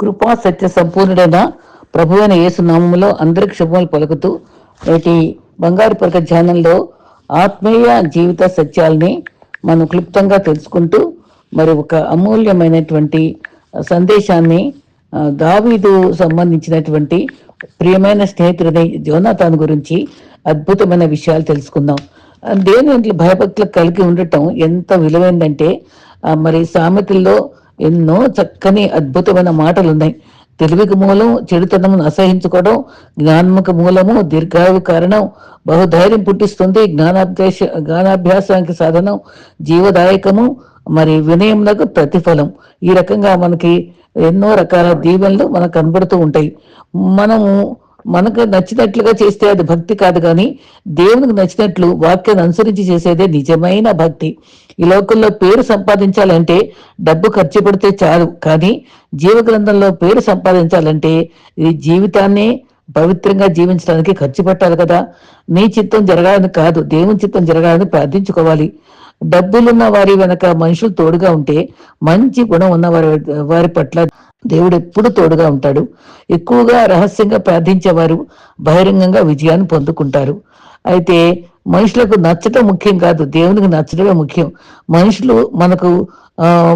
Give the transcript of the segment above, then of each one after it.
కృపా సత్య సంపూర్ణుడైన ప్రభువైన యేసు నామములో అందరికి శుభములు పలుకుతూ నేటి బంగారు పలక ధ్యానంలో ఆత్మీయ జీవిత సత్యాల్ని మనం క్లుప్తంగా తెలుసుకుంటూ మరి ఒక అమూల్యమైనటువంటి సందేశాన్ని దావీదు సంబంధించినటువంటి ప్రియమైన స్నేహితుడి జోనాథాన్ గురించి అద్భుతమైన విషయాలు తెలుసుకుందాం. దేని దేవుని భయభక్తులు కలిగి ఉండటం ఎంత విలువైందంటే మరి సామెతల్లో ఎన్నో చక్కని అద్భుతమైన మాటలు ఉన్నాయి తెలివికి మూలం చెడుతనమును అసహించుకోవడం జ్ఞానముకు మూలము దీర్ఘాయు కారణం బహుధైర్యం పుట్టిస్తుంది జ్ఞానాభ్యాస జ్ఞానాభ్యాసానికి సాధనం జీవదాయకము మరి వినయమునకు ప్రతిఫలం. ఈ రకంగా మనకి ఎన్నో రకాల దీవెనలు మనకు కనబడుతూ ఉంటాయి. మనము మనకు నచ్చినట్లుగా చేస్తే అది భక్తి కాదు కానీ దేవునికి నచ్చినట్లు వాక్యాన్ని అనుసరించి చేసేదే నిజమైన భక్తి. ఈ లోకంలో పేరు సంపాదించాలంటే డబ్బు ఖర్చు పెడితే చాలు. కానీ జీవగ్రంథంలో పేరు సంపాదించాలంటే ఈ జీవితాన్ని పవిత్రంగా జీవించడానికి ఖర్చు పెట్టాలి కదా. నీ చిత్తం జరగాలని కాదు దేవుని చిత్తం జరగాలని ప్రార్థించుకోవాలి. డబ్బులున్న వారి వెనక మనుషులు తోడుగా ఉంటే మంచి గుణం ఉన్న వారి వారి పట్ల దేవుడు ఎప్పుడు తోడుగా ఉంటాడు. ఎక్కువగా రహస్యంగా ప్రార్థించేవారు బహిరంగంగా విజయాన్ని పొందుకుంటారు. అయితే మనుషులకు నచ్చటం ముఖ్యం కాదు దేవునికి నచ్చడమే ముఖ్యం. మనుషులు మనకు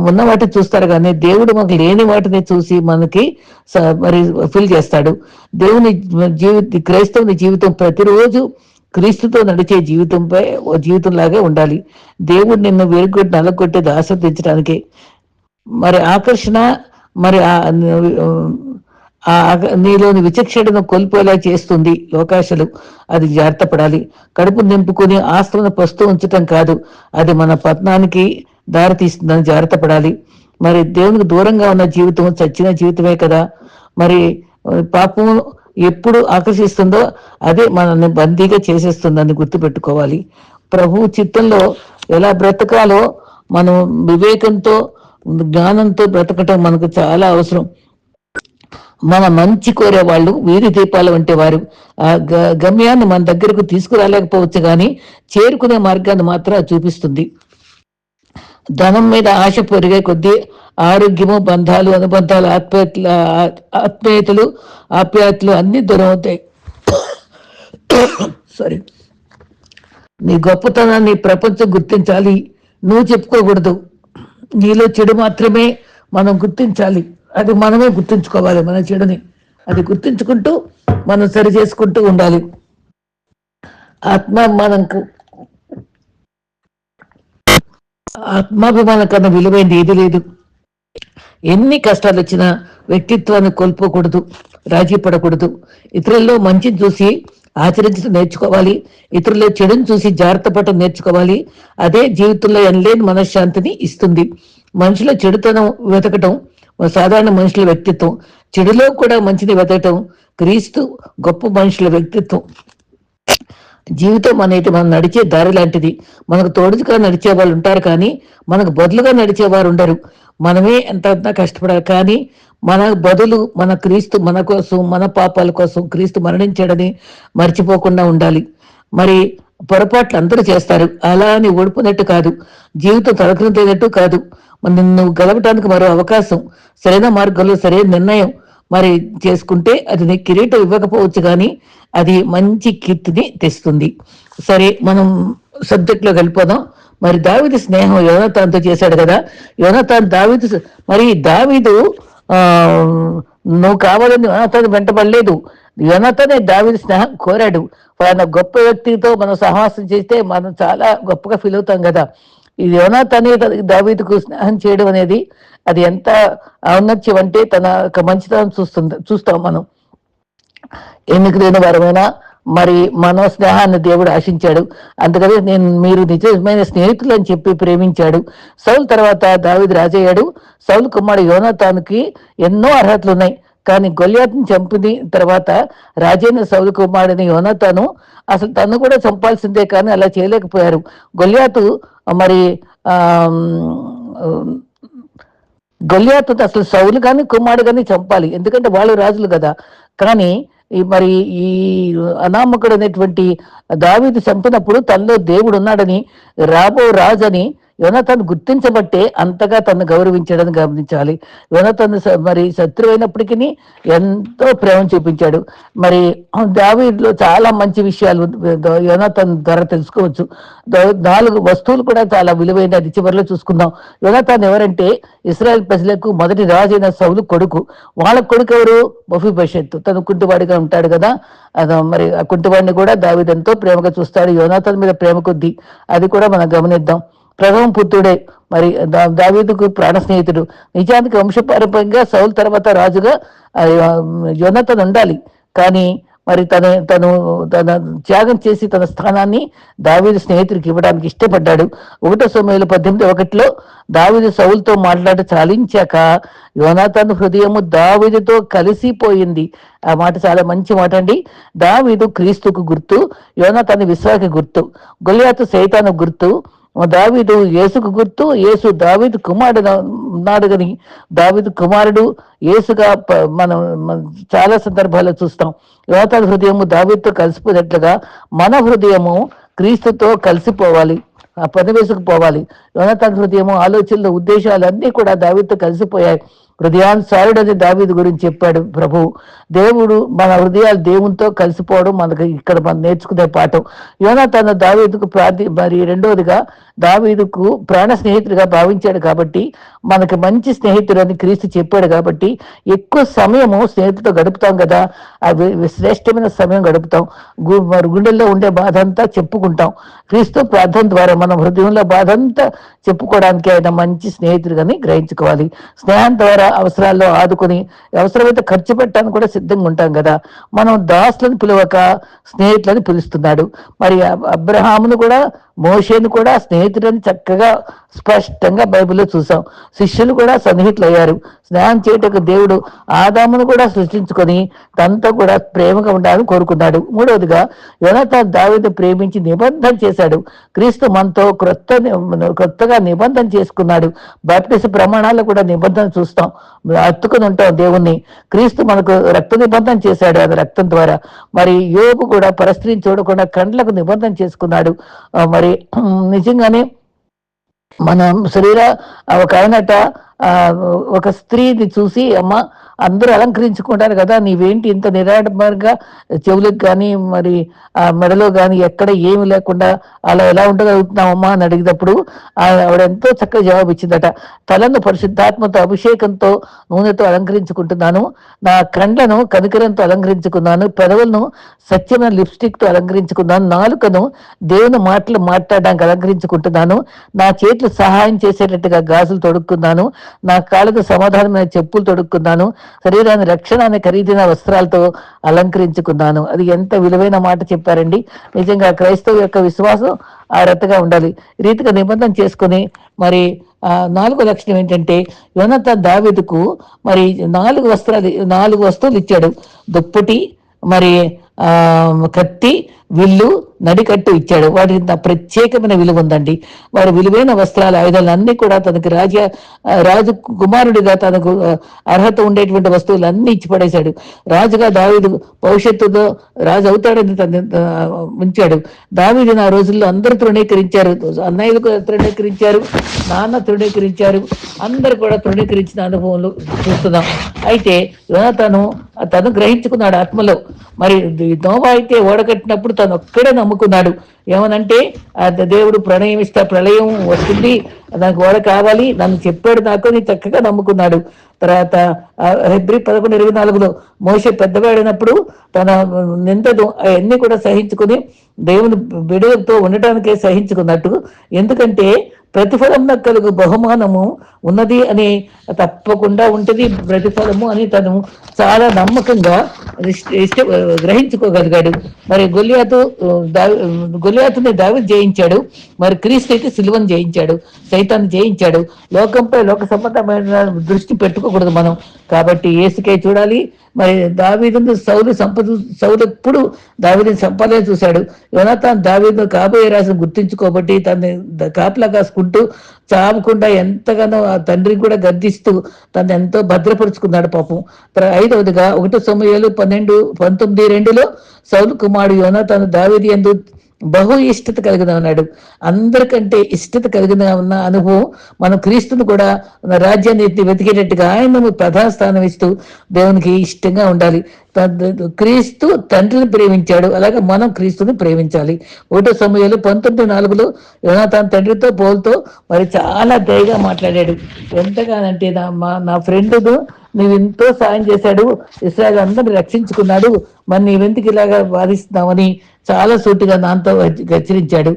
ఉన్న వాటిని చూస్తారు కానీ దేవుడు మనకు లేని వాటిని చూసి మనకి స- మరి ఫిల్ చేస్తాడు. దేవుని జీవిత క్రైస్తవుని జీవితం ప్రతిరోజు క్రీస్తుతో నడిచే జీవితంపై ఓ జీవితం లాగే ఉండాలి. దేవుడు నిన్ను వేరుగొట్టి నలగొట్టేది ఆస్వాదించడానికి మరి ఆకర్షణ మరి ఆ నీలోని విచక్షణను కోల్పోయేలా చేస్తుంది లోకాశలు. అది జాగ్రత్త పడాలి కడుపు నింపుకొని ఆస్తులను పస్తూ ఉంచటం కాదు. అది మన పతనానికి దారి తీస్తుందని జాగ్రత్త పడాలి మరి దేవునికి దూరంగా ఉన్న జీవితం చచ్చిన జీవితమే కదా. మరి పాపం ఎప్పుడు ఆకర్షిస్తుందో అదే మనల్ని బందీగా చేసేస్తుందని గుర్తుపెట్టుకోవాలి. ప్రభు చిత్తంలో ఎలా బ్రతకాలో మనం వివేకంతో జ్ఞానంతో బ్రతకటం మనకు చాలా అవసరం. మన మంచి కోరే వాళ్ళు వీధి దీపాలు వంటి వారు ఆ గమ్యాన్ని మన దగ్గరకు తీసుకురాలేకపోవచ్చు కానీ చేరుకునే మార్గాన్ని మాత్రం చూపిస్తుంది. ధనం మీద ఆశ పెరిగే కొద్దీ ఆరోగ్యము బంధాలు అనుబంధాలు ఆత్మీయతలు ఆత్మీయతలు ఆప్యాయతలు అన్ని దూరం అవుతాయి. సారీ నీ గొప్పతనాన్ని ప్రపంచం గుర్తించాలి. నువ్వు చెప్పుకోకూడదు. నీలో చెడు మాత్రమే మనం గుర్తించాలి. అది మనమే గుర్తుంచుకోవాలి మన చెడుని. అది గుర్తుంచుకుంటూ మనం సరి చేసుకుంటూ ఉండాలి. ఆత్మాభిమానంకు ఆత్మాభిమానం కన్నా విలువైంది ఏది లేదు. ఎన్ని కష్టాలు వచ్చినా వ్యక్తిత్వాన్ని కోల్పోకూడదు రాజీ పడకూడదు. ఇతరుల్లో మంచిని చూసి ఆచరించడం నేర్చుకోవాలి ఇతరుల చెడుని చూసి జాగ్రత్త పడటం నేర్చుకోవాలి. అదే జీవితంలో ఎనలేని మనశ్శాంతిని ఇస్తుంది. మనుషుల చెడుతనం వెతకటం సాధారణ మనుషుల వ్యక్తిత్వం. చెడులో కూడా మంచిని వెతకటం క్రీస్తు గొప్ప మనుషుల వ్యక్తిత్వం. జీవితం అనేది మనం నడిచే దారి లాంటిది. మనకు తోడుగా నడిచే వాళ్ళు ఉంటారు కానీ మనకు బదులుగా నడిచేవారు ఉండరు. మనమే ఎంత కష్టపడాలి కానీ మన బదులు మన క్రీస్తు మన కోసం మన పాపాల కోసం క్రీస్తు మరణించాడని మర్చిపోకుండా ఉండాలి. మరి పొరపాట్లు అందరూ చేస్తారు. అలా అని ఓడిపోయినట్టు కాదు. జీవితం తలకిందేనట్టు కాదు. మరి నిన్ను గెలవటానికి మరో అవకాశం సరైన మార్గంలో సరైన నిర్ణయం మరి చేసుకుంటే అది నీకు కిరీటం ఇవ్వకపోవచ్చు కానీ అది మంచి కీర్తిని తెస్తుంది. సరే మనం సబ్జెక్ట్లో వెళ్ళిపోదాం. మరి దావిది స్నేహం యోనతాన్తో చేశాడు కదా. యోనతాన్ దావిదు మరి దావిదు ఆ నువ్వు కావాలని యోనతాన్ వెంటబడలేదు యోనతానే దావిది స్నేహం కోరాడు. ఆయన గొప్ప వ్యక్తితో మనం సహవాసం చేస్తే మనం చాలా గొప్పగా ఫీల్ అవుతాం కదా. ఈ యోనాతనే దావీదుకు స్నేహం చేయడం అనేది అది ఎంత ఔన్నత్యం అంటే తన యొక్క మంచితనం చూస్తుంది చూస్తాం మనం. ఎన్నిక లేని వారమైనా మరి మన స్నేహాన్ని దేవుడు ఆశించాడు. అందుకనే నేను మీరు నిజమైన స్నేహితులు అని చెప్పి ప్రేమించాడు. సౌల్ తర్వాత దావిది రాజయ్యాడు. సౌల్ కుమారుడు యోనాతానికి ఎన్నో అర్హతలు ఉన్నాయి కానీ గొలియాత్ని చంపిన తర్వాత రాజేంద్ర సౌలు కుమారుడిని యోనతను. అసలు తను కూడా చంపాల్సిందే కానీ అలా చేయలేకపోయారు. గొలియాతు మరి గొలియాతు అసలు సౌలు కానీ కుమారుడు కానీ చంపాలి. ఎందుకంటే వాళ్ళు రాజులు కదా. కానీ ఈ మరి ఈ అనామకుడు అనేటువంటి దావీది చంపినప్పుడు తనలో దేవుడు ఉన్నాడని రాబో రాజు అని యోనతను గుర్తించబట్టే అంతగా తను గౌరవించాడని గమనించాలి. యోనతను స- మరి శత్రువైనప్పటికీ ఎంతో ప్రేమ చూపించాడు. మరి దావీలో చాలా మంచి విషయాలు యోనతన్ ద్వారా తెలుసుకోవచ్చు. నాలుగు వస్తువులు కూడా చాలా విలువైన చివరిలో చూసుకుందాం. యోనతాన్ ఎవరంటే ఇస్రాయల్ ప్రజలకు మొదటి రాజైన సౌలు కొడుకు. వాళ్ళ కొడుకు ఎవరు? బఫీభషత్తు తను కుంటువాడిగా ఉంటాడు కదా. మరి ఆ కుంటువాడిని కూడా దావీదంతో ప్రేమగా చూస్తాడు. యోనాథన్ మీద ప్రేమ కొద్దీ. అది కూడా మనం గమనిద్దాం. ప్రథమ పుత్రుడే. మరి దా- దావీదుకు ప్రాణ స్నేహితుడు. నిజానికి వంశపారంపర్యంగా సౌల్ తర్వాత రాజుగా యోనతను ఉండాలి. కానీ మరి తన తను తన త్యాగం చేసి తన స్థానాన్ని దావీదు స్నేహితుడికి ఇవ్వడానికి ఇష్టపడ్డాడు. ఒకటో సమయంలో పద్దెనిమిది ఒకటిలో దావీదు సౌల్తో మాట్లాడి చాలించాక యోనాథన్ హృదయము దావీదుతో కలిసిపోయింది. ఆ మాట చాలా మంచి మాట అండి. దావీదు క్రీస్తుకు గుర్తు యోనాథన్ విశ్వాకి గుర్తు గొలియాతు సైతాను గుర్తు దావీదు యేసుకు గుర్తు యేసు దావీదు కుమారుడు ఉన్నాడు గని దావీదు కుమారుడు యేసుగా మనం చాలా సందర్భాల్లో చూస్తాం. యువత హృదయము దావీతో కలిసిపోయినట్లుగా మన హృదయము క్రీస్తుతో కలిసిపోవాలి ఆ పని వేసుకుపోవాలి యోనతన హృదయము ఆలోచనలు ఉద్దేశాలు అన్నీ కూడా దావీతో కలిసిపోయాయి. హృదయానుసారుడని దావీదు గురించి చెప్పాడు ప్రభు. దేవుడు మన హృదయాలు దేవునితో కలిసిపోవడం మనకు ఇక్కడ మనం నేర్చుకునే పాఠం. యోనా తన దావీదుకు ప్రార్థి మరి రెండవదిగా దావీదుకు ప్రాణ స్నేహితుడిగా భావించాడు కాబట్టి మనకి మంచి స్నేహితుడు అని క్రీస్తు చెప్పాడు కాబట్టి ఎక్కువ సమయము స్నేహితులతో గడుపుతాం కదా. అవి శ్రేష్టమైన సమయం గడుపుతాం. గు- మరి గుండెల్లో ఉండే బాధ అంతా చెప్పుకుంటాం. క్రీస్తు ప్రార్థన ద్వారా మనం హృదయంలో బాధ అంతా చెప్పుకోవడానికి ఆయన మంచి స్నేహితుడుగాని గ్రహించుకోవాలి. స్నేహం ద్వారా అవసరాల్లో ఆదుకొని అవసరమైతే ఖర్చు పెట్టడానికి కూడా సిద్ధంగా ఉంటాం కదా. మనం దాసులను పిలవక స్నేహితులని పిలుస్తున్నాడు. మరి అబ్రహామును కూడా మోషేను కూడా స్నేహితుడని చక్కగా స్పష్టంగా బైబిల్లో చూసాం. శిష్యులు కూడా సన్నిహితులు అయ్యారు స్నానం చేయటకు దేవుడు ఆదామును కూడా సృష్టించుకొని తనతో కూడా ప్రేమగా ఉండాలని కోరుకున్నాడు. మూడవదిగా యోనత దావీదు ప్రేమించి నిబంధన చేశాడు. క్రీస్తు మనతో క్రొత్త క్రొత్తగా నిబంధన చేసుకున్నాడు. బాప్టిస్ ప్రమాణాలు కూడా నిబంధన చూస్తాం. అత్తుకుని ఉంటాం దేవుణ్ణి. క్రీస్తు మనకు రక్త నిబంధన చేశాడు అది రక్తం ద్వారా. మరి యోగు కూడా పరస్త్రీని చూడకుండా కండ్లకు నిబంధన చేసుకున్నాడు. మరి నిజంగానే మన శరీర ఒక ఆయనట ఒక స్త్రీని చూసి అమ్మ అందరూ అలంకరించుకుంటారు కదా నీవేంటి ఇంత నిరాడంబరంగా చెవులకు కానీ మరి ఆ మెడలో కానీ ఎక్కడ ఏమి లేకుండా అలా ఎలా ఉండగలుగుతున్నావమ్మా అని అడిగినప్పుడు ఆవిడ ఎంతో చక్కగా జవాబు ఇచ్చిందట. తలను పరిశుద్ధాత్మతో అభిషేకంతో నూనెతో అలంకరించుకుంటున్నాను. నా కండ్లను కనికరంతో అలంకరించుకున్నాను. పెదవులను సత్యమైన లిప్స్టిక్తో అలంకరించుకున్నాను. నాలుకను దేవుని మాటలు మాట్లాడడానికి అలంకరించుకుంటున్నాను. నా చేతులు సహాయం చేసేటట్టుగా గాజులు తొడుక్కున్నాను. నా కాళ్ళకు సమాధానమైన చెప్పులు తొడుక్కున్నాను. శరీరాన్ని రక్షణ అనే ఖరీదైన వస్త్రాలతో అలంకరించుకున్నాను. అది ఎంత విలువైన మాట చెప్పారండి. నిజంగా క్రైస్తవు యొక్క విశ్వాసం ఆ రద్దగా ఉండాలి. రీతిగా నిబంధన చేసుకుని మరి ఆ నాలుగో లక్షణం ఏంటంటే యోనత దావేదుకు మరి నాలుగు వస్త్రాలు నాలుగు వస్తువులు ఇచ్చాడు. దుప్పటి మరి ఆ కత్తి విల్లు నడికట్టు ఇచ్చాడు. వాటికి ప్రత్యేకమైన విలువ ఉందండి. వారి విలువైన వస్త్రాలు ఆయుధాలు అన్ని కూడా తనకి రాజ రాజు కుమారుడిగా తనకు అర్హత ఉండేటువంటి వస్తువులు అన్ని ఇచ్చి పడేశాడు. రాజుగా దావీదు భవిష్యత్తులో రాజు అవుతాడని తను ఉంచాడు. దావీదు ఆ రోజుల్లో అందరూ తృణీకరించారు. అన్నయ్యలు తృణీకరించారు నాన్న తృణీకరించారు. అందరు కూడా తృణీకరించిన అనుభవంలో చూస్తున్నాం. అయితే యోనాతాను తను గ్రహించుకున్నాడు ఆత్మలో. మరి నోవా అయితే ఓడగట్టినప్పుడు తనొక్కడే ఒక్కడే నమ్ముకున్నాడు. ఏమనంటే ఆ దేవుడు ప్రణయం ఇస్తా ప్రళయం వస్తుంది నాకు ఓడ కావాలి నన్ను చెప్పాడు నాకు అని చక్కగా నమ్ముకున్నాడు. తర్వాత ఆ హెబ్రి పదకొండు ఇరవై నాలుగులో మోసే పెద్దవాడినప్పుడు తన నిందను అవన్నీ కూడా సహించుకుని దేవుని బిడులతో ఉండటానికే సహించుకున్నట్టు. ఎందుకంటే ప్రతిఫలం కలుగు బహుమానము ఉన్నది అని తప్పకుండా ఉంటది. ప్రతిఫలము అని తను చాలా నమ్మకంగా ఇష్ట- గ్రహించుకోగలిగాడు. మరి గొలియాతు దావి గొలియాతుని దావి జయించాడు. మరి క్రీస్తు అయితే సిలువను జయించాడు. సైతాన్ని జయించాడు. లోకంపై లోక సంబంధమైన దృష్టి పెట్టుకోకూడదు మనం. కాబట్టి ఏసుకే చూడాలి. మరి దావీదును సౌలు సంపద సౌలు ఎప్పుడు దావీదుని సంపాదన చూశాడు. యోనాథాన్ దావీదు కాబోయే రాసిన గుర్తించుకోబట్టి తన కాపలా కాపలా చాపుకుంటూ చావకుండా ఎంతగానో ఆ తండ్రిని కూడా గద్దిస్తూ తను ఎంతో భద్రపరుచుకున్నాడు పాపం. తర్వా- ఐదవదిగా ఒకటో సమయాలు పన్నెండు పంతొమ్మిది రెండులో సౌలు కుమారుడు యోన తను దావేది ఎందు బహు ఇష్టత కలిగిన ఉన్నాడు. అందరికంటే ఇష్టత కలిగిన ఉన్న అనుభవం మనం క్రీస్తును కూడా మన రాజ్యాన్ని ఎత్తి వెతికేటట్టుగా ఆయన ప్రధాన స్థానం ఇస్తూ దేవునికి ఇష్టంగా ఉండాలి. క్రీస్తు తండ్రిని ప్రేమించాడు. అలాగే మనం క్రీస్తుని ప్రేమించాలి. ఒకటో సమయంలో పంతొమ్మిది నాలుగులో తన తండ్రితో పోల్తో మరి చాలా దయగా మాట్లాడాడు. ఎంతగానంటే నా మా నా ఫ్రెండ్ను నువ్వు ఎంతో సాయం చేశాడు. ఇస్రాయల్ అందరిని రక్షించుకున్నాడు. మరి నీవెందుకు ఇలాగా వాదిస్తున్నావని చాలా సూటిగా దాంతో హెచ్చరించాడు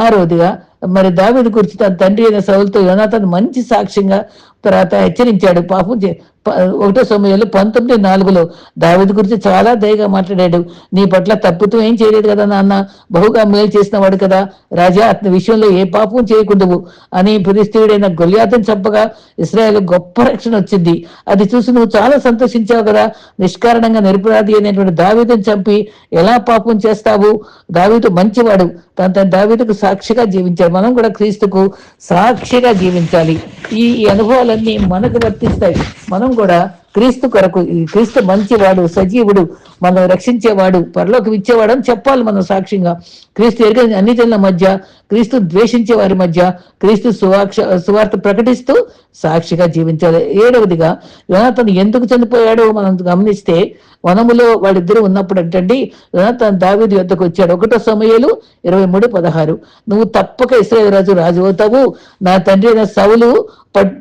ఆ రోజుగా మరి దావిది గురించి తన తండ్రి అయిన సౌలతో యోనాథన్ మంచి సాక్ష్యంగా తర్వాత హెచ్చరించాడు. పాపం చే- ప- ఒకటో సమయంలో పంతొమ్మిది నాలుగులో దావిది గురించి చాలా దయగా మాట్లాడాడు. నీ పట్ల తప్పుతూ ఏం చేయలేదు కదా నాన్న? బహుగా మేలు చేసిన వాడు కదా. రాజా అతని విషయంలో ఏ పాపం చేయకుండవు. అని ఫిలిస్తీయుడైన గొలియాతను చంపగా ఇస్రాయల్ గొప్ప రక్షణ వచ్చింది. అది చూసి నువ్వు చాలా సంతోషించావు కదా. నిష్కారణంగా నిరపరాధి అనేటువంటి దావేదను చంపి ఎలా పాపం చేస్తావు? దావేదు మంచివాడు. తన తన దావేదకు సాక్షిగా జీవించాడు మనం కూడా క్రీస్తుకు సాక్షిగా జీవించాలి. ఈ అనుభవాలన్నీ మనకు వర్తిస్తాయి. మనం కూడా క్రీస్తు కొరకు ఈ క్రీస్తు మంచివాడు సజీవుడు మనం రక్షించేవాడు పరలోకి ఇచ్చేవాడు అని చెప్పాలి మనం సాక్ష్యంగా. క్రీస్తు ఎరిగిన అన్ని జనుల మధ్య క్రీస్తు ద్వేషించే వారి మధ్య క్రీస్తు సువాక్ష సువార్త ప్రకటిస్తూ సాక్షిగా జీవించాలి. ఏడవదిగా యోనాతను ఎందుకు చనిపోయాడో మనం గమనిస్తే వనములో వాళ్ళిద్దరూ ఉన్నప్పుడు అంటండి యోనాతను దావీదు యొద్దకు వచ్చాడు. ఒకటో సమయాలు ఇరవై మూడు పదహారు. నువ్వు తప్పక ఇస్రాయల్ రాజు రాజు అవుతావు. నా తండ్రి అయిన సవులు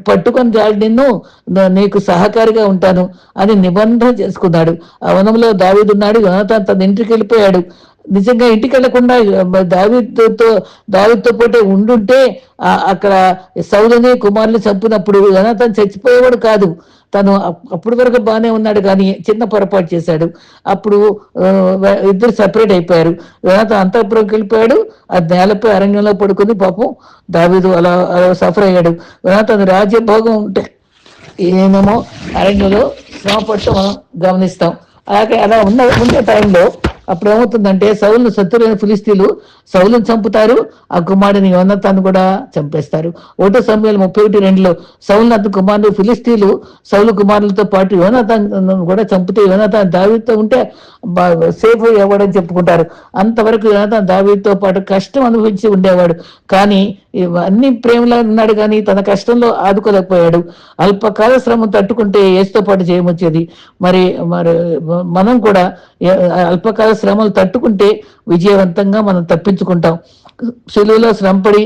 పట్టుకొని దాడి నిన్ను నీకు సహకారిగా ఉంటాను అని నిబంధన చేసుకున్నాడు. ఆ వనంలో దావీదున్నాడు యోనాతాన్ తన ఇంటికి వెళ్ళిపోయాడు. నిజంగా ఇంటికి వెళ్ళకుండా దావితో దావితో పోటే ఉండుంటే అక్కడ సౌదని కుమారుని చంపినప్పుడు యోనతాన్ చచ్చిపోయేవాడు కాదు. తను అప్పటి వరకు బాగానే ఉన్నాడు కానీ చిన్న పొరపాటు చేశాడు. అప్పుడు ఇద్దరు సపరేట్ అయిపోయారు. యోనాతాన్ అంతఃపురంకి వెళ్ళిపోయాడు. ఆ నేలపై అరణ్యంలో పడుకుని పాపం. దావీదు అలా అలా సఫర్ అయ్యాడు. యోనాతాన్ రాజ్యభోగం ఉంటే ఏమేమో అరణ్యంలో శ్రమ పడుతూ మనం గమనిస్తాం. అలాగే అలా ఉన్న ఉండే టైంలో అప్పుడు ఏమవుతుందంటే సౌలు శత్రులైన ఫిలిస్తీన్లు సౌలును చంపుతారు ఆ కుమారుని యోనతాన్ని కూడా చంపేస్తారు. ఒకటో సమయాలు ముప్పై ఒకటి రెండులో సౌలు అతని కుమారుడు ఫిలిస్తీన్లు సౌలు కుమారులతో పాటు యోనతాన్ కూడా చంపితే యోనతాన్ దావీతో ఉంటే సేఫ్ అయ్యేవాడని చెప్పుకుంటారు. అంతవరకు యోనతాన్ దావీతో పాటు కష్టం అనుభవించి ఉండేవాడు. కానీ అన్ని ప్రేమలో ఉన్నాడు కానీ తన కష్టంలో ఆదుకోలేకపోయాడు. అల్పకాల శ్రమ తట్టుకుంటే ఏసుతో పాటు చేయమొచ్చేది మరి మరి మనం కూడా అల్పకాల శ్రమలు తట్టుకుంటే విజయవంతంగా మనం తప్పించుకుంటాం. సెలువులో శ్రమపడి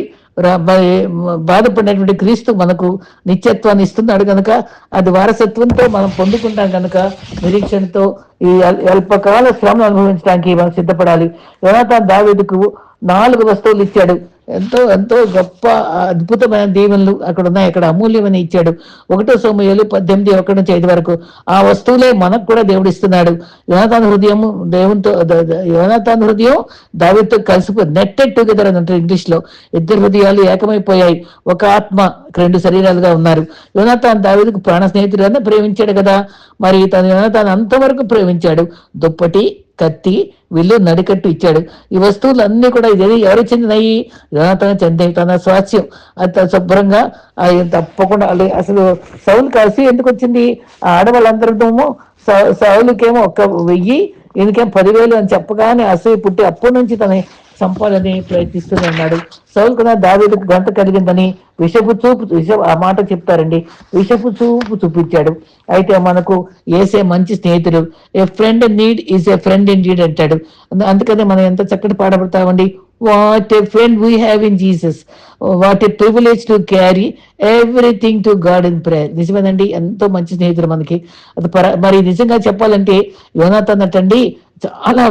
బాధపడినటువంటి క్రీస్తు మనకు నిత్యత్వాన్ని ఇస్తున్నాడు కనుక అది వారసత్వంతో మనం పొందుకుంటాం కనుక నిరీక్షణతో ఈ అల్పకాల శ్రమను అనుభవించడానికి మనం సిద్ధపడాలి. యోనాథాన్ దావీదుకు నాలుగు వస్తువులు ఇచ్చాడు. ఎంతో ఎంతో గొప్ప అద్భుతమైన దీవెనలు అక్కడ ఉన్నాయి అక్కడ అమూల్యమని ఇచ్చాడు. ఒకటో సోమయాలు పద్దెనిమిది ఒకటి నుంచి ఐదు వరకు. ఆ వస్తువులే మనకు కూడా దేవుడు ఇస్తున్నాడు. యోనాథాన్ హృదయం దేవునితో ద- యోనాథాన్ హృదయం దావితో కలిసిపో నెట్టెడ్ టుగెదర్ అని అంటారు ఇంగ్లీష్లో ఇద్దరు హృదయాలు ఏకమైపోయాయి. ఒక ఆత్మ రెండు శరీరాలుగా ఉన్నారు. యోనాథాన్ దావీదుకు ప్రాణ స్నేహితుడు ప్రేమించాడు కదా. మరి తన యోనాథాన్ అంతవరకు ప్రేమించాడు. దుప్పటి కత్తి విల్లు నడికట్టు ఇచ్చాడు. ఈ వస్తువులు అన్ని కూడా ఇది ఎవరు చెందినవి జనాతన చెంది తన స్వాస్యం. అది శుభ్రంగా ఆయన తప్పకుండా అసలు సౌలు కలిసి ఎందుకు వచ్చింది? ఆ ఆడవాళ్ళందరితోమో సౌ- సౌలుకేమో ఒక్క వెయ్యి ఈయనకేం పదివేలు అని చెప్పగానే అసూయ పుట్టి అప్పటి నుంచి తన చంపాలని ప్రయత్నిస్తూనే ఉన్నాడు సౌలు కూడా దావీదుకు గంట కలిగిందని విషపు చూపు విష ఆ మాట చెప్తారండి. విషపు చూపు చూపించాడు. అయితే మనకు ఏసే మంచి స్నేహితుడు. A friend need is a friend in need అంటాడు. అందుకనే మనం ఎంత చక్కటి పాడబడతామండి what a friend we have in Jesus what a privilege to carry everything to God in prayer నిజమేనండి. ఎంతో మంచి స్నేహితుడు మనకి. అది పర- మరి నిజంగా చెప్పాలంటే యోనాథన్ అటండి చాలా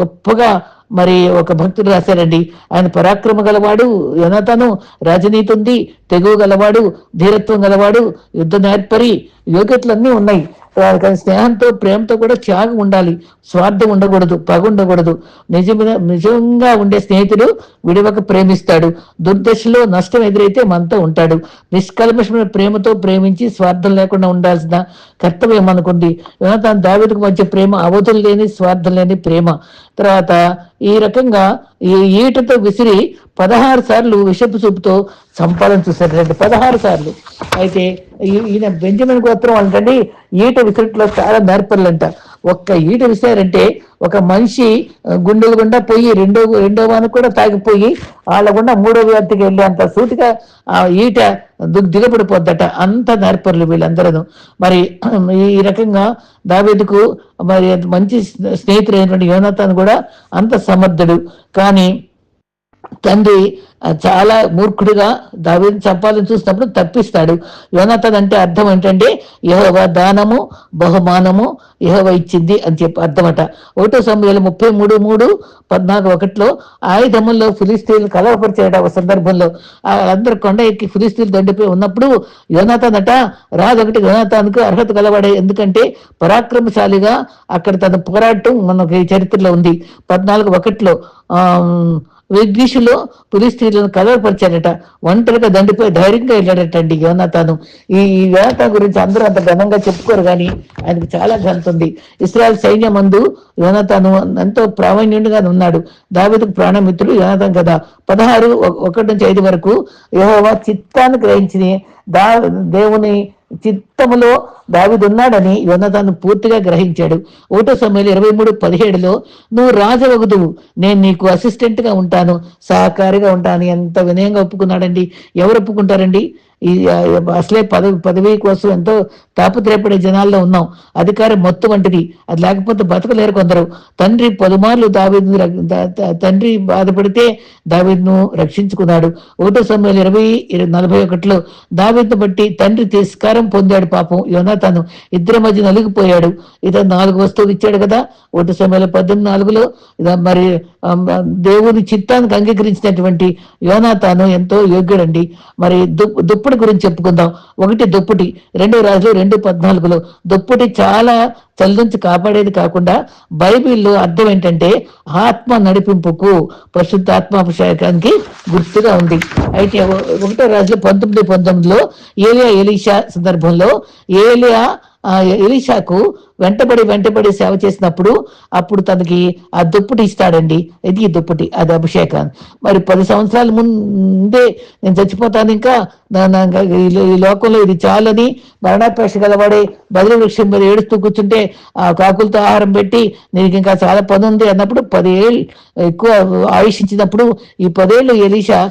గొప్పగా మరి ఒక భక్తుడు రాశారండి. ఆయన పరాక్రమ గలవాడు యోనాథను రాజనీతి ఉంది తెగువ గలవాడు ధీరత్వం గలవాడు యుద్ధ నేర్పరి యోగ్యతలన్నీ ఉన్నాయి. కానీ స్నేహంతో ప్రేమతో కూడా త్యాగం ఉండాలి. స్వార్థం ఉండకూడదు పగ ఉండకూడదు. నిజమైన నిజంగా ఉండే స్నేహితుడు విడివక ప్రేమిస్తాడు. దుర్దశలో నష్టం ఎదురైతే మనతో ఉంటాడు. నిష్కల్మషమైన ప్రేమతో ప్రేమించి స్వార్థం లేకుండా ఉండాల్సిన కర్తవ్యం అనుకుంది తన దావీదుకు మధ్య ప్రేమ అవధులు లేని స్వార్థం లేని ప్రేమ. తర్వాత ఈ రకంగా ఈ ఈటతో విసిరి పదహారు సార్లు విషపు చూపుతో సంపాదన చూశారండి పదహారు సార్లు. అయితే ఈయన బెంజమిన్ గోత్రం అంటండి ఈట విసిరిట్లో చాలా నేర్పర్లంట ఒక్క ఈట విసిరారంటే ఒక మనిషి గుండెలు గుండా పోయి రెండో రెండో వాన కూడా తాగిపోయి వాళ్ళ గుండా మూడో వ్యాప్తికి వెళ్ళి అంత సూటిగా ఆ ఈట దు- దిగబడిపోద్దట. అంత నేర్పరులు వీళ్ళందరూ. మరి ఈ రకంగా దావేదుకు మరి మంచి స్నేహితుడైనటువంటి యోనతను కూడా అంత సమర్థుడు. కానీ తండ్రి చాలా మూర్ఖుడిగా దావీని చంపాలని చూసినప్పుడు తప్పిస్తాడు. యోనతన్ అంటే అర్థం ఏంటంటే యహోవ దానము బహుమానము యహోవ ఇచ్చింది అని చెప్పి అర్థమట. ఒకటో సమయంలో ముప్పై మూడు మూడు పద్నాలుగు ఒకటిలో ఆయుధముల్లో ఫిలిస్తీన్లు కలవపరిచేట ఒక సందర్భంలో ఆ అందరు కొండ ఎక్కి ఫిలిస్తీన్లు దండిపోయి ఉన్నప్పుడు యోనాథన్ అట రాదొకటి యోనాథాన్కు అర్హత కలవాడే ఎందుకంటే పరాక్రమశాలిగా అక్కడ తన పోరాటం మనకి చరిత్రలో ఉంది. పద్నాలుగు ఒకటిలో ఆ పులి స్త్రీలను కలవపరిచాడట ఒంటరిగా దండిపోయి ధైర్యంగా వెళ్ళాడటండి యోనా తాను ఈ యోనాతా గురించి అందరూ అంత ఘనంగా చెప్పుకోరు కానీ ఆయనకు చాలా ఘనత ఉంది. ఇస్రాయల్ సైన్యం మందు యోనాతాను ఎంతో ప్రావీణ్యుడిగా ఉన్నాడు. దావిదకు ప్రాణమిత్రుడు యోనాథాన్ కదా. పదహారు ఒకటి నుంచి ఐదు వరకు యహోవా చిత్తాన్ని గ్రహించి దా దేవుని చిత్తములో దావిదున్నాడని యోనతాను పూర్తిగా గ్రహించాడు. ఒకటో సమయంలో ఇరవై మూడు పదిహేడులో నువ్వు రాజవగుదువు నేను నీకు అసిస్టెంట్గా ఉంటాను సహకారిగా ఉంటాను ఎంత వినయంగా ఒప్పుకున్నాడండి? ఎవరు ఒప్పుకుంటారండి? ఈ అసలే పదవి పదవి కోసం ఎంతో తాపత్రయపడే జనాల్లో ఉన్నాం. అధికారం మొత్తం వంటిది. అది లేకపోతే బతకలేరు కొందరు. తండ్రి పలుమార్లు దావీదును తండ్రి బాధపడితే దావీదును రక్షించుకున్నాడు. ఒకటో సమయంలో ఇరవై నలభై ఒకటిలో దావీదును బట్టి తండ్రి తిరస్కారం పొందాడు పాపం యోనాతాను. ఇద్దరి మధ్య నలిగిపోయాడు. ఇతను నాలుగు వస్తువులు ఇచ్చాడు కదా. ఒకటి సమయంలో పద్దెనిమిది నాలుగులో ఇద మరి దేవుని చిత్తానికి అంగీకరించినటువంటి యోనాతాను ఎంతో యోగ్యుడండి. మరి దు- దుప్పటి గురించి చెప్పుకుందాం. ఒకటి దుప్పటి రెండు రాజులు రెండు పద్నాలుగులో దుప్పటి చాలా చలి నుంచి కాపాడేది కాకుండా బైబిల్లో అర్థం ఏంటంటే ఆత్మ నడిపింపుకు పరిశుద్ధ ఆత్మాభిషేకానికి గుర్తుగా ఉంది. అయితే ఒకటో రాజులు పంతొమ్మిది పంతొమ్మిదిలో ఏలియా ఎలీషా సందర్భంలో ఏలియా ఎలీషాకు వెంటబడి వెంటబడి సేవ చేసినప్పుడు అప్పుడు తనకి ఆ దుప్పటి ఇస్తాడండి. ఇది ఈ దుప్పటి అది అభిషేకం. మరి పది సంవత్సరాల ముందే నేను చచ్చిపోతాను ఇంకా ఈ లోకంలో ఇది చాలని మరణాపేక్ష గలవాడే బదిలీ వృక్షం మీద ఏడుస్తూ కూర్చుంటే ఆ కాకులతో ఆహారం పెట్టి నీకు ఇంకా చాలా పని ఉంది అన్నప్పుడు పదేళ్ళు ఎక్కువ ఆయుషించినప్పుడు ఈ పదేళ్ళు ఎలీషా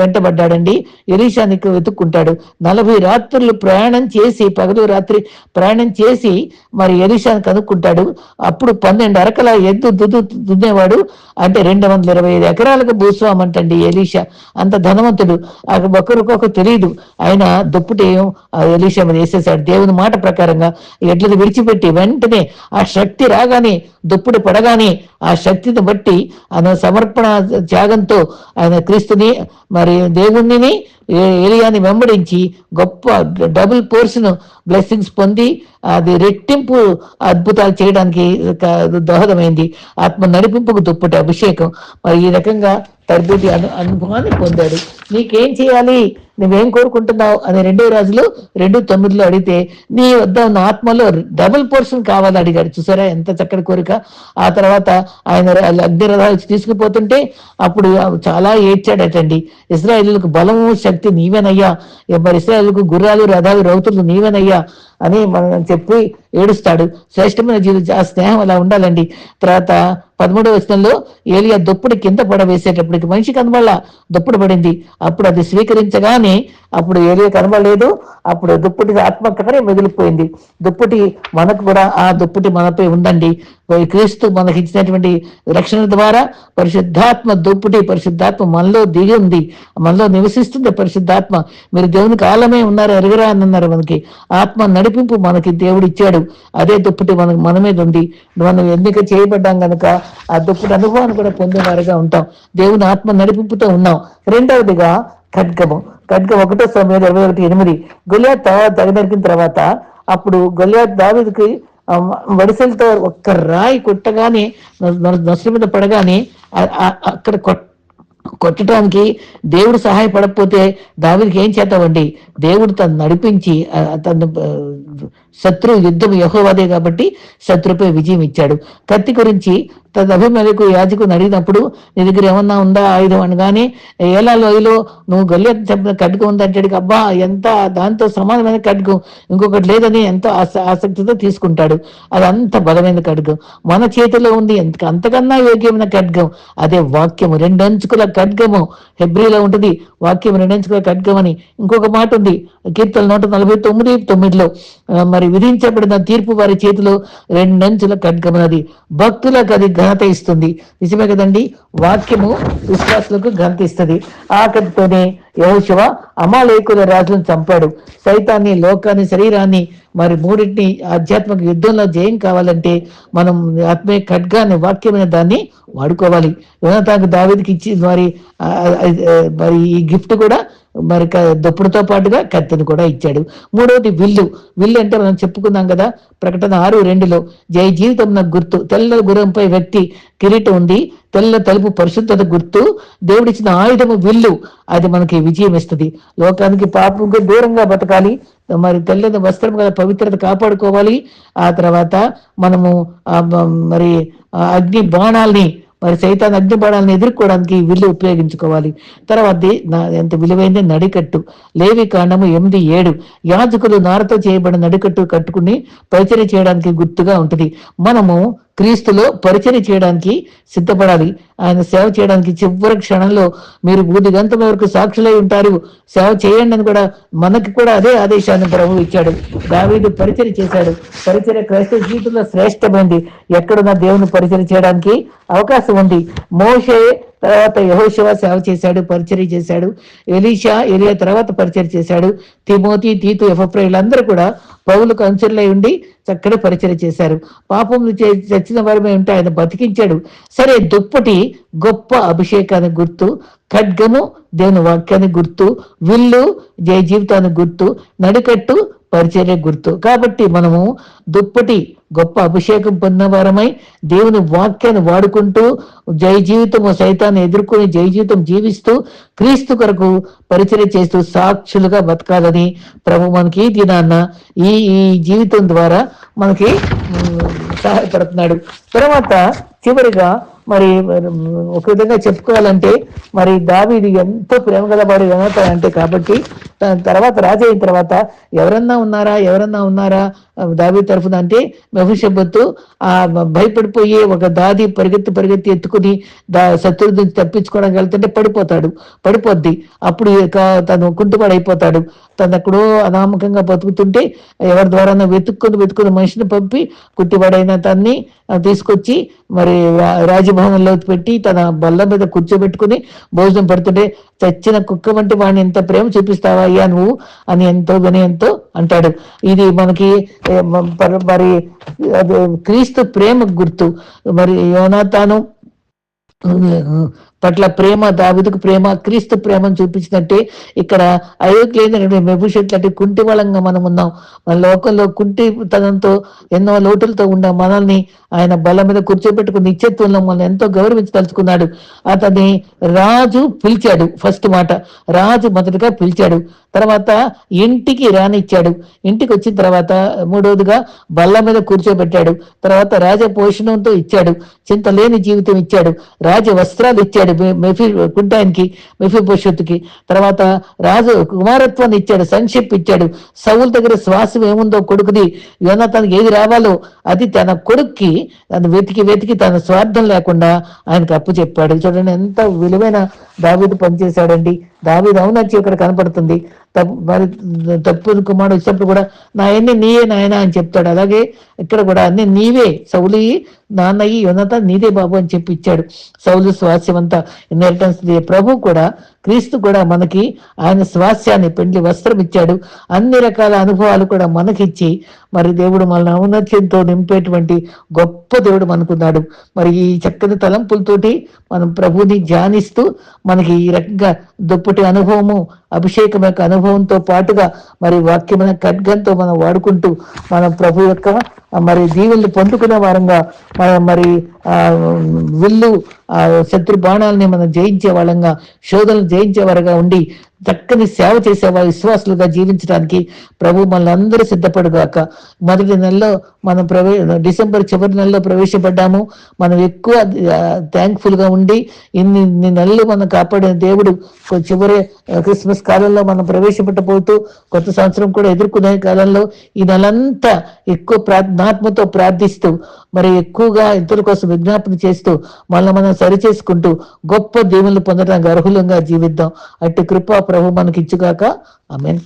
వెంటబడ్డాడండి. ఎలీషా నీకు వెతుక్కుంటాడు. నలభై రాత్రులు ప్రయాణం చేసి పగలు రాత్రి ప్రయాణం చేసి మరి ఎలీషాని కనుక్కుంటాడు అప్పుడు పన్నెండు అరకల ఎద్దు దుద్దు దున్నేవాడు. అంటే రెండు వందల ఇరవై ఐదు ఎకరాలకు భూస్వామి అంటండి ఎలీషా. అంత ధనవంతుడు. ఒకరికొకరు తెలియదు ఆయన దుప్పుటి ఆ ఎలీషా మీద వేసేసాడు దేవుని మాట ప్రకారంగా ఎడ్లను విడిచిపెట్టి వెంటనే ఆ శక్తి రాగానే దుప్పుడు పడగానే ఆ శక్తిని బట్టి ఆయన సమర్పణ త్యాగంతో ఆయన క్రీస్తుని మరి దేవుణ్ణిని ఏలియాని వెంబడించి గొప్ప డబుల్ పోర్షన్ బ్లెస్సింగ్స్ పొంది అది రెట్టింపు అద్భుతాలు చేయడానికి దోహదమైంది. ఆత్మ నడిపింపుకు దుప్పటి అభిషేకం. మరి ఈ రకంగా తర్బూటి అను అనుభవాన్ని పొందాడు. నీకేం చేయాలి? నువ్వేం కోరుకుంటున్నావు? అని రెండో రాజులు రెండు తొమ్మిదిలో అడిగితే నీ వద్ద ఉన్న ఆత్మలో డబుల్ పోర్షన్ కావాలని అడిగాడు. చూసారా? ఎంత చక్కటి కోరిక. ఆ తర్వాత ఆయన ర- అగ్ని రథాలు తీసుకుపోతుంటే అప్పుడు చాలా ఏడ్చాడటండి. ఇస్రాయేలులకు బలము శక్తి నీవేనయ్యా. మరి ఇస్రాయేలుకు గుర్రాలు రథాలు రౌతులు నీవేనయ్యా అని మనం చెప్పి ఏడుస్తాడు. శ్రేష్టమైన జీవితం ఆ స్నేహం అలా ఉండాలండి. తర్వాత పదమూడవ వచనంలో ఏలియా దుప్పుడు కింద పడవేసేటప్పటికి మనిషి కనబడాల దుప్పుడు పడింది. అప్పుడు అది స్వీకరించగానే అప్పుడు ఏలియా కనబడలేదు అప్పుడు దుప్పటి ఆత్మకరే మిగిలిపోయింది దుప్పటి మనకు కూడా ఆ దుప్పటి మనపై ఉందండి. క్రీస్తు మనకి ఇచ్చినటువంటి రక్షణ ద్వారా పరిశుద్ధాత్మ దుప్పటి పరిశుద్ధాత్మ మనలో దిగి ఉంది. మనలో నివసిస్తుంది పరిశుద్ధాత్మ. మీరు దేవునికి ఆలమే ఉన్నారు ఎరగరా అని అన్నారు మనకి. ఆత్మ నడిపింపు మనకి దేవుడు ఇచ్చాడు. అదే దుప్పటి మనకు మన మీద ఉంది. మనం ఎన్నిక చేయబడ్డాం కనుక ఆ దుప్పటి అనుభవాన్ని కూడా పొందేవారుగా ఉంటాం. దేవుని ఆత్మ నడిపింపుతో ఉన్నాం. రెండవదిగా ఖడ్గము. కనుక ఒకటో సమయం ఇరవై ఒకటి ఎనిమిది గొలియాత్ తర్వాత తగనరికిన తర్వాత అప్పుడు గొలియాత్ దావిదికి వడిసెలతో ఒక్క రాయి కొట్టగానే నొసలు మీద పడగానే అక్కడ కొట్ కొట్టడానికి దేవుడు సహాయపడకపోతే దావిదికి ఏం చేద్దామండి? దేవుడు తను నడిపించి తను శత్రు యుద్ధం యహోవాదే కాబట్టి శత్రుపై విజయం ఇచ్చాడు. కత్తి గురించి తన అభిమలకు యాజకుని అడిగినప్పుడు నీ దగ్గర ఏమన్నా ఉందా? ఆయుధం అనగానే ఏలా లోయలో? నువ్వు గొల్లె చెప్పిన ఖడ్గం ఉందంటాడు అబ్బా ఎంత దాంతో సమానమైన ఖడ్గం ఇంకొకటి లేదని ఎంతో ఆస- ఆసక్తితో తీసుకుంటాడు. అది అంత బలమైన ఖడ్గం మన చేతిలో ఉంది ఎంత అంతకన్నా యోగ్యమైన ఖడ్గం అదే వాక్యము. రెండంచుకుల ఖడ్గము హెబ్రిలో ఉంటుంది. వాక్యం రెండంచుకుల ఖడ్గం అని ఇంకొక మాట ఉంది. కీర్తన నూట నలభై తొమ్మిది తొమ్మిదిలో. మరి విధించబడిన తీర్పు వారి చేతిలో రెండంచుల ఖడ్గమునది భక్తులకు అది ఘనత ఇస్తుంది. నిజమే కదండి? వాక్యము విశ్వాసులకు ఘనత ఇస్తుంది. ఆకటితోనే యహోశివ అమాలేకుల రాజులను చంపాడు. సైతాన్ని లోకాన్ని శరీరాన్ని మరి మూడింటిని ఆధ్యాత్మిక యుద్ధంలో జయం కావాలంటే మనం ఆత్మీయ ఖడ్గాన్ని వాక్యమైన దాన్ని వాడుకోవాలి. యువనతాకు దావిదికి ఇచ్చి మరి మరి ఈ గిఫ్ట్ కూడా మరి క- దుప్పుడుతో పాటుగా కత్తిని కూడా ఇచ్చాడు. మూడవది విల్లు. విల్లు అంటే మనం చెప్పుకున్నాం కదా ప్రకటన ఆరు రెండులో జయ జీవితం నాకు గుర్తు తెల్ల గురంపై వ్యక్తి కిరీటం ఉంది తెల్ల తలుపు పరిశుద్ధత గుర్తు దేవుడిచ్చిన ఆయుధము విల్లు అది మనకి విజయం ఇస్తుంది. లోకానికి పాపంగా దూరంగా బతకాలి మరి తెల్లని వస్త్రం కదా పవిత్రత కాపాడుకోవాలి ఆ తర్వాత మనము మరి అగ్ని బాణాల్ని మరి సైతాన్ అగ్నిబాణాలను ఎదుర్కోవడానికి వీళ్ళు విల్లు ఉపయోగించుకోవాలి. తర్వాత ఎంత విలువైంది? నడికట్టు. లేవి కాండము ఎనిమిది ఏడు. యాజకులు నారతో చేయబడిన నడికట్టు కట్టుకుని పరిచయం చేయడానికి గుర్తుగా ఉంటుంది. మనము క్రీస్తులో పరిచర్య చేయడానికి సిద్ధపడాలి. ఆయన సేవ చేయడానికి చివరి క్షణంలో మీరు బూది గంటల వరకు సాక్షులై ఉంటారు. సేవ చేయండి అని కూడా మనకి కూడా అదే ఆదేశాన్ని ప్రభు ఇచ్చాడు. దావీదు పరిచయం చేశాడు. పరిచర్య క్రైస్తవ జీవితంలో శ్రేష్టమైంది. ఎక్కడున్న దేవుని పరిచయం చేయడానికి అవకాశం ఉంది. మోషే తర్వాత యహోశివ సేవ చేశాడు పరిచర్య చేశాడు. ఎలీషా ఎలియా తర్వాత పరిచర్య చేశాడు. తిమోతి తీతు ఎఫ్రై వీళ్ళందరూ కూడా పౌలకు అనుచరులై ఉండి చక్కటి పరిచయం చేశారు. పాపం చచ్చిన వారమే ఉంటే ఆయన బతికించాడు. సరే దుప్పటి గొప్ప అభిషేకానికి గుర్తు ఖడ్గము దేవుని వాక్యానికి గుర్తు విల్లు జయ జీవితానికి గుర్తు నడికట్టు పరిచర్య గుర్తు. కాబట్టి మనము దుప్పటి గొప్ప అభిషేకం పొందిన వారమై దేవుని వాక్యాన్ని వాడుకుంటూ జై జీవితము సైతాన్ని ఎదుర్కొని జై జీవితం జీవిస్తూ క్రీస్తు కొరకు పరిచర్య చేస్తూ సాక్షులుగా బతకాలని ప్రభు మనకి ఈ దినాన్న ఈ ఈ జీవితం ద్వారా మనకి సహాయపడుతున్నాడు. తర్వాత చివరిగా మరి ఒక విధంగా చెప్పుకోవాలంటే మరి దావీది ఎంతో ప్రేమ గలవాడు అంటే కాబట్టి తర్వాత రాజు అయిన తర్వాత ఎవరన్నా ఉన్నారా? ఎవరన్నా ఉన్నారా? దావీ తరఫున అంటే మెహుషబ్బత్తు ఆ భయపడిపోయి ఒక దాది పరిగెత్తి పరిగెత్తి ఎత్తుకుని దా శత్రువు నుంచి తప్పించుకోవడానికి వెళ్తుంటే పడిపోతాడు. పడిపోద్ది. అప్పుడు తను కుంటుపడైపోతాడు. తను ఎక్కడో అనామకంగా బతుకుతుంటే ఎవరి ద్వారా వెతుక్కుని వెతుకుని మనిషిని పంపి కుట్టిపడైన తన్ని తీసుకొచ్చి మరి రా- రాజభవనంలో పెట్టి తన బల్ల మీద కూర్చోబెట్టుకుని భోజనం పెడుతుంటే చచ్చిన కుక్క వంటి వాడిని ఎంత ప్రేమ చూపిస్తావా అయ్యా నువ్వు? అని ఎంతో వినయంతో అంటాడు. ఇది మనకి మరి అది క్రీస్తు ప్రేమ గుర్తు. మరి యోనాతాను పట్ల ప్రేమ దావిదుకు ప్రేమ క్రీస్తు ప్రేమను చూపించినట్టే ఇక్కడ అయోగ్యులైన మెభుషత్ లాంటి కుంటి వాళ్ళంగా మనం ఉన్నాం. మన లోకంలో కుంటి తనంతో ఎన్నో లోటులతో ఉన్న మనల్ని ఆయన బలం మీద కూర్చోబెట్టుకుని నిత్యత్వంలో మనల్ని ఎంతో గౌరవించదలుచుకున్నాడు. అతని రాజు పిలిచాడు ఫస్ట్ మాట. రాజు మొదటగా పిలిచాడు తర్వాత ఇంటికి రానిచ్చాడు. ఇంటికి వచ్చిన తర్వాత మూడవదిగా బల్ల మీద కూర్చోబెట్టాడు తర్వాత రాజ పోషణంతో ఇచ్చాడు చింత లేని జీవితం ఇచ్చాడు రాజ వస్త్రాలు ఇచ్చాడు. ఇచ్చాడు మెఫీ కుంటానికి మెఫి తర్వాత రాజు కుమారత్వాన్ని ఇచ్చాడు సన్షిప్ ఇచ్చాడు. సౌల్ దగ్గర శ్వాసం ఏముందో కొడుకుది యోనాథానికి ఏది రావాలో అది తన కొడుక్కి తను వెతికి వెతికి తన స్వార్థం లేకుండా ఆయనకు అప్పు చెప్పాడు. చూడండి ఎంత విలువైన దావీదు పనిచేశాడండి. దావీదు అవునచ్చి ఇక్కడ కనపడుతుంది. తప్పు మరి తప్పు కుమారుడు వచ్చినప్పుడు కూడా నా అన్ని నీయే నాయన అని చెప్తాడు. అలాగే ఇక్కడ కూడా అన్ని నీవే సౌలి నాన్నయ్య యునత నీదే బాబు అని చెప్పి ఇచ్చాడు. సౌలు స్వాస్యమంతా ఇన్హెరిటెన్స్ ప్రభు కూడా క్రీస్తు కూడా మనకి ఆయన స్వాస్యాన్ని పెండ్లి వస్త్రం ఇచ్చాడు. అన్ని రకాల అనుభవాలు కూడా మనకిచ్చి మరి దేవుడు మన ఔన్నత్యంతో నింపేటువంటి గొప్ప దేవుడు మనకున్నాడు. మరి ఈ చక్కని తలంపులతోటి మనం ప్రభుని ధ్యానిస్తూ మనకి ఈ రకంగా దుప్పటి అనుభవము అభిషేకం యొక్క అనుభవంతో పాటుగా మరి వాక్యమైన ఖడ్గంతో మనం వాడుకుంటూ మనం ప్రభు యొక్క మరి దీవుల్ని పొందుకునే వారంగా మనం మరి ఆ విల్లు ఆ శత్రు బాణాలని మనం జయించే వాళ్ళంగా శోధనలు జయించే వారుగా ఉండి చక్కని సేవ చేసేవా విశ్వాసులుగా జీవించడానికి ప్రభు మనల్ని అందరూ సిద్ధపడుగాక మొదటి నెలలో మనం ప్రవే డిసెంబర్ చివరి నెలలో ప్రవేశపడ్డాము. మనం ఎక్కువ థ్యాంక్ఫుల్గా ఉండి ఇన్ని ఇన్ని నెలలు మనం కాపాడిన దేవుడు చివరి క్రిస్మస్ కాలంలో మనం ప్రవేశపెట్టబోతూ కొత్త సంవత్సరం కూడా ఎదుర్కొనే కాలంలో ఈ నెలంతా ఎక్కువ ప్రార్థనాత్మతో ప్రార్థిస్తూ మరి ఎక్కువగా ఇతరుల కోసం విజ్ఞాపన చేస్తూ మనల్ని మనం సరిచేసుకుంటూ గొప్ప దేవుళ్ళు పొందడానికి అర్హులంగా జీవిద్దాం. అట్టి కృప ప్రభు మనకి ఇచ్చుగాక ఆమెన్.